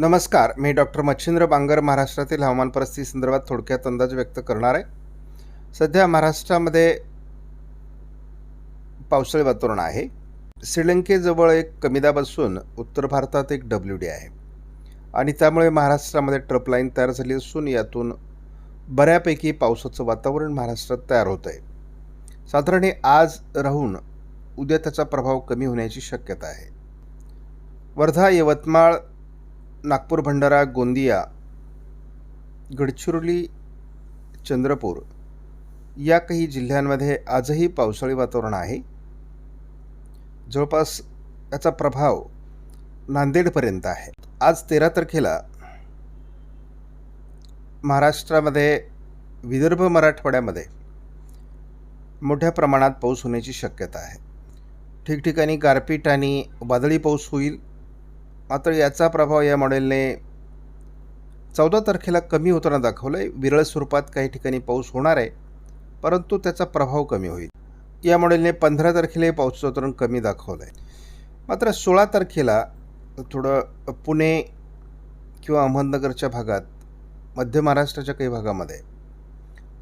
नमस्कार मी डॉक्टर मच्छिंद्र बांगर महाराष्ट्रातील हवामान परिस्थिती संदर्भात थोडक्यात अंदाज व्यक्त करणार आहे. सध्या महाराष्ट्रामध्ये पावसाळी वातावरण आहे. श्रीलंकेजवळ एक कमी दाब असून उत्तर भारतात एक डब्ल्यू डी आहे. आणि त्यामुळे महाराष्ट्रामध्ये ट्रप लाईन तयार झाली असून यातून बऱ्यापैकी पावसाचं वातावरण महाराष्ट्रात तयार होतं आहे साधारण हे आज राहून उद्या त्याचा प्रभाव कमी होण्याची शक्यता आहे. वर्धा यवतमाळ नागपूर भंडारा गोंदिया गडचिरोली चंद्रपूर या काही जिल्ह्यांमध्ये आजही पावसाळी वातावरण आहे. जवळपास याचा प्रभाव नांदेडपर्यंत आहे. आज तेरा तारखेला महाराष्ट्रामध्ये विदर्भ मराठवाड्यामध्ये मोठ्या प्रमाणात पाऊस होण्याची शक्यता आहे. ठिकठिकाणी गारपीट आणि वादळी पाऊस होईल. मात्र याचा प्रभाव या मॉडेलने चौदा तारखेला कमी होताना दाखवलं आहे विरळ स्वरूपात काही ठिकाणी पाऊस होणार आहे परंतु त्याचा प्रभाव कमी होईल. या मॉडेलने पंधरा तारखेला पाऊस वातावरण कमी दाखवलं आहे मात्र सोळा तारखेला थोडं पुणे किंवा अहमदनगरच्या भागात मध्य महाराष्ट्राच्या काही भागामध्ये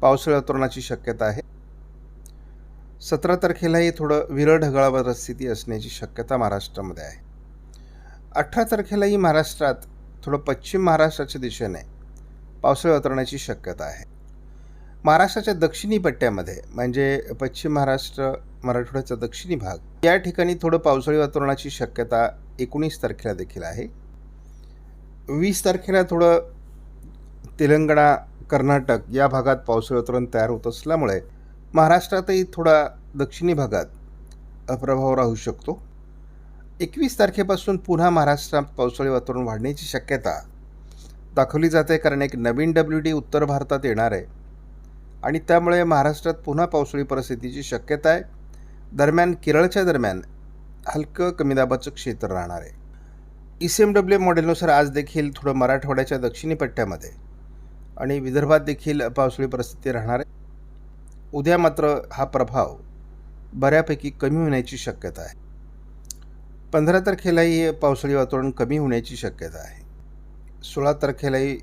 पावसाळी वातावरणाची शक्यता आहे. सतरा तारखेलाही थोडं विरळ ढगाळ परिस्थिती असण्याची शक्यता महाराष्ट्रामध्ये आहे. अठरा तारखेलाही महाराष्ट्रात थोडं पश्चिम महाराष्ट्राच्या दिशेने पावसाळी वातावरणाची शक्यता आहे. महाराष्ट्राच्या दक्षिणी पट्ट्यामध्ये म्हणजे पश्चिम महाराष्ट्र मराठवाड्याचा दक्षिणी भाग या ठिकाणी थोडं पावसाळी वातावरणाची शक्यता एकोणीस तारखेला देखील आहे. वीस तारखेला थोडं तेलंगणा कर्नाटक या भागात पावसाळी वातावरण तयार होत असल्यामुळे महाराष्ट्रातही थोडा दक्षिणी भागात प्रभाव राहू शकतो. एकवीस तारखेपासून पुन्हा महाराष्ट्रात पावसाळी वातावरण वाढण्याची शक्यता दाखवली जाते कारण एक नवीन डब्ल्यू डी उत्तर भारतात येणार आहे. आणि त्यामुळे महाराष्ट्रात पुन्हा पावसाळी परिस्थितीची शक्यता आहे. दरम्यान केरळच्या दरम्यान हलकं कमी दाबाचं क्षेत्र राहणार आहे. ई सी एम डब्ल्यू मॉडेलनुसार आज देखील थोडं मराठवाड्याच्या दक्षिणी पट्ट्यामध्ये आणि विदर्भात देखील पावसाळी परिस्थिती राहणार आहे. उद्या मात्र हा प्रभाव बऱ्यापैकी कमी होण्याची शक्यता आहे. पंधरा तारखेलाही पावसाळी वातावरण कमी होण्याची शक्यता आहे. सोळा तारखेलाही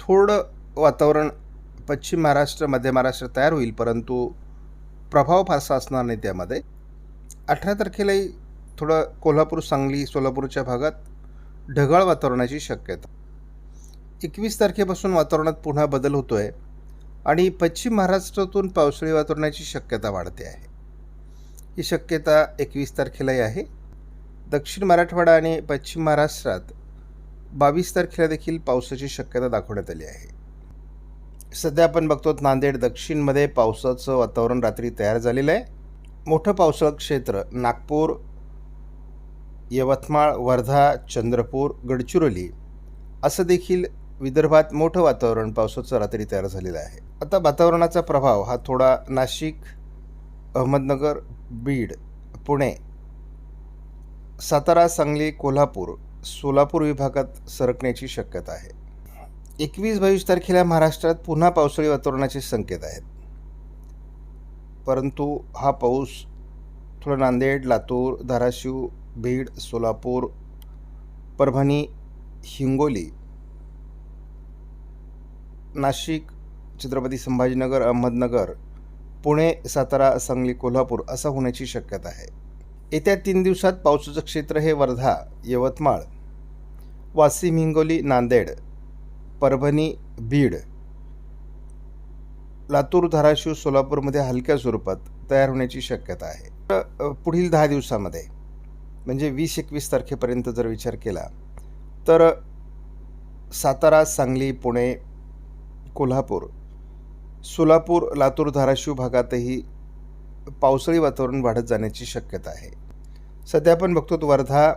थोडं वातावरण पश्चिम महाराष्ट्र मध्य महाराष्ट्र तयार होईल परंतु प्रभाव फारसा असणार नाही त्यामध्ये. अठरा तारखेलाही थोडं कोल्हापूर सांगली सोलापूरच्या भागात ढगाळ वातावरणाची शक्यता. एकवीस तारखेपासून वातावरणात पुन्हा बदल होतो आहे आणि पश्चिम महाराष्ट्रातून पावसाळी वातावरणाची शक्यता वाढते आहे. ही शक्यता एकवीस तारखेलाही आहे. दक्षिण मराठवाडा आणि पश्चिम महाराष्ट्रात बावीस तारखेला देखील पावसाची शक्यता दाखवण्यात आली आहे. सध्या आपण बघतो नांदेड दक्षिणमध्ये पावसाचं वातावरण रात्री तयार झालेलं आहे. मोठं पावसाळं क्षेत्र नागपूर यवतमाळ वर्धा चंद्रपूर गडचिरोली असं देखील विदर्भात मोठं वातावरण पावसाचं रात्री तयार झालेलं आहे. आता वातावरणाचा प्रभाव हा थोडा नाशिक अहमदनगर बीड पुणे सातारा सांगली कोल्हापूर सोलापूर विभागात सरकण्याची शक्यता आहे. एकवीस बावीस तारखेला महाराष्ट्रात पुन्हा पावसाळी वातावरणाचे संकेत आहेत. परंतु हा पाऊस थोडा नांदेड लातूर धाराशिव बीड सोलापूर परभणी हिंगोली नाशिक छत्रपती संभाजीनगर अहमदनगर पुणे सातारा सांगली कोल्हापूर असा होण्याची शक्यता आहे. येत्या तीन दिवसात पावसाचं क्षेत्र हे वर्धा यवतमाळ वाशिम हिंगोली नांदेड परभणी बीड लातूर धाराशिव सोलापूरमध्ये हलक्या स्वरूपात तयार होण्याची शक्यता आहे. तर पुढील दहा दिवसामध्ये म्हणजे वीस एकवीस तारखेपर्यंत जर विचार केला तर सातारा सांगली पुणे कोल्हापूर सोलापूर लातूर धाराशिव भागातही पावसाळी वातावरण वाढत जाण्याची शक्यता आहे. सध्या आपण बघतो वर्धा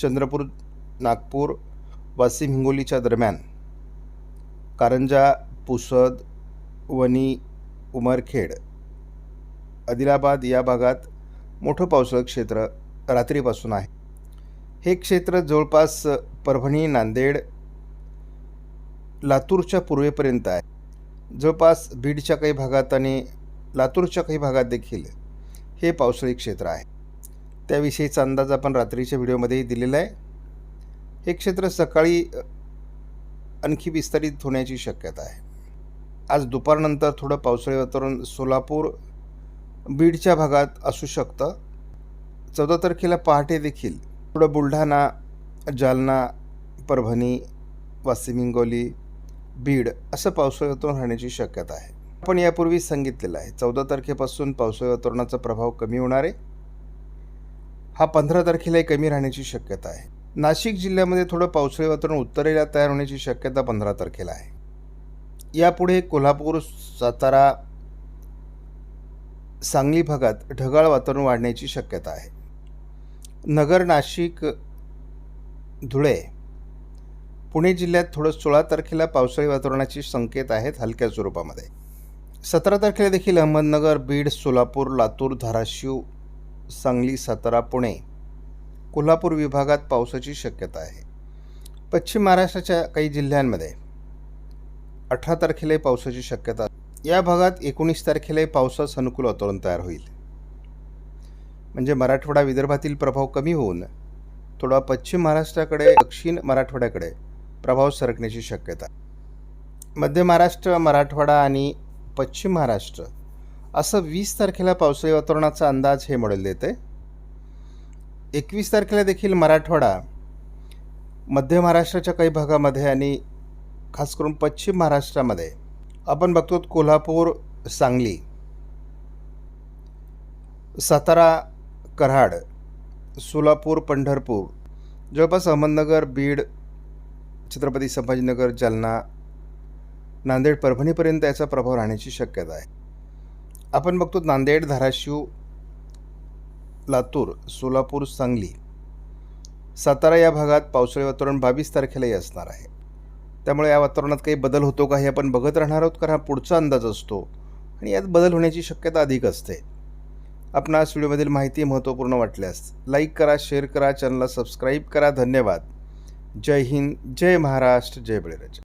चंद्रपूर नागपूर वाशिम हिंगोलीच्या दरम्यान कारंजा पुसद वणी उमरखेड आदिलाबाद या भागात मोठं पावसाळं क्षेत्र रात्रीपासून आहे. हे क्षेत्र जवळपास परभणी नांदेड लातूरच्या पूर्वेपर्यंत आहे. जवळपास बीडच्या काही भागात आणि लातूरच्या काही भागात देखील हे पावसाळी क्षेत्र आहे. त्याविषयीचा अंदाज आपण रात्रीच्या व्हिडिओमध्येही दिलेला आहे. हे क्षेत्र सकाळी आणखी विस्तारित होण्याची शक्यता आहे. आज दुपारनंतर थोडं पावसाळी वातावरण सोलापूर बीडच्या भागात असू शकतं. चौदा तारखेला पहाटे देखील थोडं बुलढाणा जालना परभणी वाशिम हिंगोली बीड असं पावसाळी वातावरण राहण्याची शक्यता आहे. आपण यापूर्वी सांगितलेलं आहे चौदा तारखेपासून पावसाळी वातावरणाचा प्रभाव कमी होणार आहे. हा पंधरा तारखेलाही कमी राहण्याची शक्यता आहे. नाशिक जिल्ह्यामध्ये थोडं पावसाळी वातावरण उत्तरेला तयार होण्याची शक्यता पंधरा तारखेला आहे. यापुढे कोल्हापूर सातारा सांगली भागात ढगाळ वातावरण वाढण्याची शक्यता आहे. नगर नाशिक धुळे पुणे जिल्ह्यात थोडं सोळा तारखेला पावसाळी वातावरणाचे संकेत आहेत हलक्या स्वरूपामध्ये. सतरा तारखेला देखील अहमदनगर बीड सोलापूर लातूर धाराशिव सांगली सातारा पुणे कोल्हापूर विभागात पावसाची शक्यता आहे. पश्चिम महाराष्ट्राच्या काही जिल्ह्यांमध्ये अठरा तारखेलाही पावसाची शक्यता या भागात एकोणीस तारखेलाही पावसास अनुकूल वातावरण तयार होईल. म्हणजे मराठवाडा विदर्भातील प्रभाव कमी होऊन थोडा पश्चिम महाराष्ट्राकडे दक्षिण मराठवाड्याकडे प्रभाव सरकण्याची शक्यता मध्य महाराष्ट्र मराठवाडा आणि पश्चिम महाराष्ट्र. असं वीस तारखेला पावसाळी वातावरणाचा अंदाज हे मॉडेल देते एकवीस तारखेला देखील मराठवाडा मध्य महाराष्ट्राच्या काही भागामध्ये आणि खास करून पश्चिम महाराष्ट्रामध्ये आपण बघतो कोल्हापूर सांगली सातारा कराड सोलापूर पंढरपूर जवळपास अहमदनगर बीड छत्रपती संभाजीनगर जालना नांदेड परभणीपर्यंत याचा प्रभाव राहण्याची शक्यता आहे. आपण बघतो नांदेड धाराशिव लातूर सोलापूर सांगली सातारा या भागात पावसाळी वातावरण बावीस तारखेलाही असणार आहे. त्यामुळे या वातावरणात काही बदल होतो का हे आपण बघत राहणार आहोत कारण हा पुढचा अंदाज असतो आणि यात बदल होण्याची शक्यता अधिक असते. आपणास व्हिडिओमधील माहिती महत्त्वपूर्ण वाटल्यास लाईक करा शेअर करा चॅनलला सबस्क्राईब करा. धन्यवाद. जय हिंद जय महाराष्ट्र जय बळीराजा.